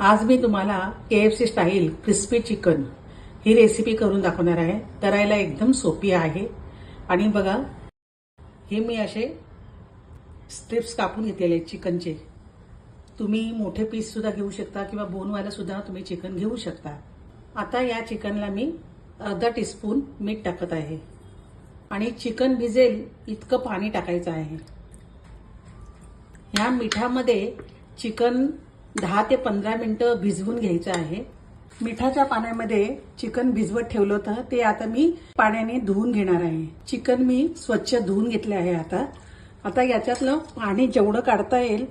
आज मी तुम्हाला K F C style crispy chicken ही रेसिपी करून दाखवणार आहे. करायला एकदम सोपी आहे. आणि बघा हे मी असे स्ट्रिप्स कापून घेतलेले आहेत चिकनचे तुम्ही मोठे पीससुद्धा घेऊ शकता किंवा बोनवालासुद्धा तुम्ही चिकन घेऊ शकता. आता या चिकनला मी अर्धा टीस्पून मीठ टाकत आहे. आणि चिकन भिजेल इतकं पाणी टाकायचं आहे. ह्या मिठामध्ये चिकन दहा ते पंधरा मिनटं भिजवून घ्यायचं आहे. मिठाच्या पाण्यामध्ये चिकन भिजवत ठेवलं होतं. ते आता मी पाण्याने धुवून घेणार आहे. चिकन मी स्वच्छ धुवून घेतले आहे आता. आता याच्यातलं पाणी जेवढं काढता येईल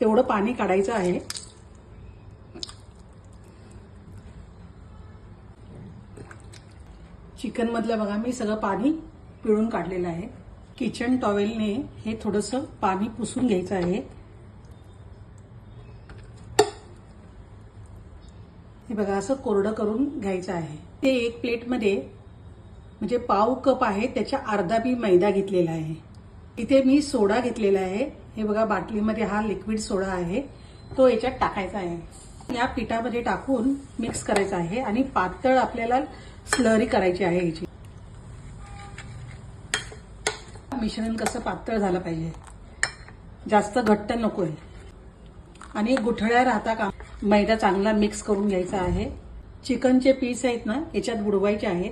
तेवढं पाणी काढायचं आहे. चिकनमधलं बघा मी सगळं पाणी पिळून काढलेलं आहे. किचन टॉवेलने हे थोडंसं पाणी पुसून घ्यायचं आहे. हे बघा असं कोरडं करून घ्यायचं आहे. ते एक प्लेटमध्ये म्हणजे पाव कप आहे त्याच्या अर्धा मी मैदा घेतलेला आहे. इथे मी सोडा घेतलेला आहे. हे बघा बाटलीमध्ये हा लिक्विड सोडा आहे. तो याच्यात टाकायचा आहे. या पिठामध्ये टाकून मिक्स करायचा आहे आणि पातळ आपल्याला स्लरी करायची आहे याची. मिश्रण कसं पातळ झालं पाहिजे. जास्त घट्ट नकोय. आणि गुठळ्या राहता का मैदा चांगला मिक्स करून घ्यायचा आहे. चिकनचे पीस आहेत ना याच्यात बुडवायचे आहेत.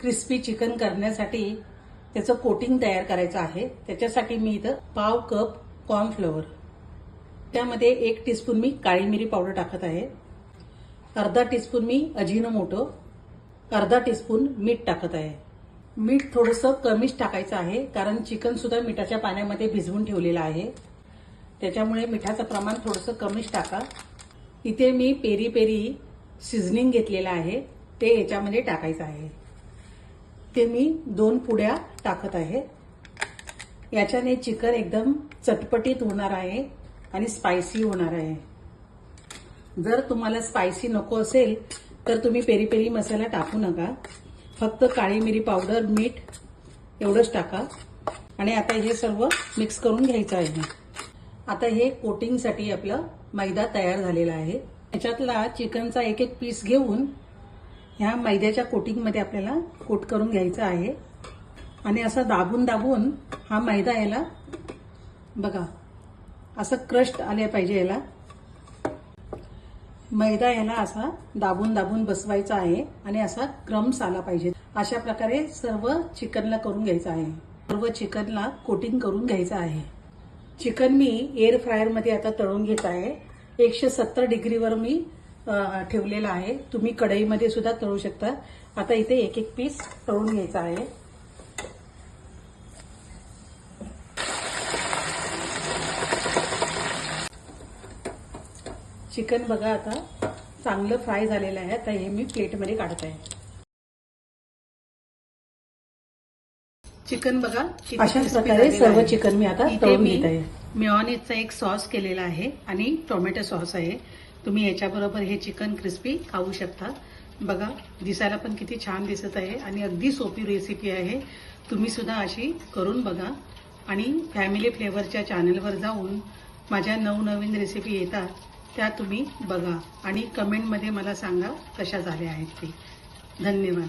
क्रिस्पी चिकन करण्यासाठी त्याचं कोटिंग तयार करायचं आहे. त्याच्यासाठी मी इथं पाव कप कॉर्नफ्लॉवर त्यामध्ये एक टीस्पून मी काळी मिरी पावडर टाकत आहे. अर्धा टीस्पून मी अजिनोमोटो अर्धा टीस्पून मीठ टाकत आहे. मीठ थोडंसं कमीच टाकायचं आहे कारण चिकनसुद्धा मिठाच्या पाण्यामध्ये भिजवून ठेवलेलं आहे. त्याच्यामुळे मिठाचं प्रमाण थोडंसं कमीच टाका. इथे मी पेरी पेरी सिझनिंग घेतलेलं आहे. ते याच्यामध्ये टाकायचं आहे. ते मी दोन पुड्या टाकत आहे. याच्याने चिकन एकदम चटपटीत होणार आहे आणि स्पायसी होणार आहे. जर तुम्हाला स्पायसी नको असेल तर तुम्ही पेरी पेरी मसाला टाकू नका. फक्त काळी मिरी पावडर मीठ एवढंच टाका. आणि आता हे सर्व मिक्स करून घ्यायचं आहे. आता हे कोटिंगसाठी आपलं मैदा तयार झालेला आहे. त्याच्यातला चिकनचा एक एक पीस घेऊन ह्या मैद्याच्या कोटिंगमध्ये आपल्याला कोट करून घ्यायचं आहे. आणि असं दाबून दाबून हा मैदा याला बघा असं क्रस्ट आले पाहिजे याला. मैदा याला असा दाबून दाबून बसवायचा आहे आणि असा क्रम्स आला पाहिजे. अशा प्रकारे सर्व चिकनला करून घ्यायचं आहे. सर्व चिकनला कोटिंग करून घ्यायचं आहे. चिकन मी एअर फ्रायरमध्ये आता तळून घेत आहे. एकशे सत्तर डिग्रीवर मी ठेवलेला ठेवलेलं आहे. तुम्ही कढईमध्ये सुद्धा तळू शकता. आता इथे एक एक पीस तळून घ्यायचा आहे. चिकन बघा आता चांगलं फ्राय झालेलं आहे. आता हे मी प्लेटमध्ये काढत आहे. चिकन बघा अशाच प्रकारे सर्व चिकन मी आता तळून घेत आहे. मिओनिजचा एक सॉस केलेला आहे आणि टोमॅटो सॉस आहे. तुम्ही याच्याबरोबर हे चिकन क्रिस्पी खाऊ शकता. बघा दिसायला पण किती छान दिसत आहे आणि अगदी सोपी रेसिपी आहे. तुम्ही सुद्धा अशी करून बघा. आणि फॅमिली फ्लेवरच्या चॅनलवर जाऊन माझ्या नवनवीन रेसिपी येतात त्या तुम्ही बघा. आणि कमेंटमध्ये मला सांगा कशा झाल्या आहेत ते. धन्यवाद.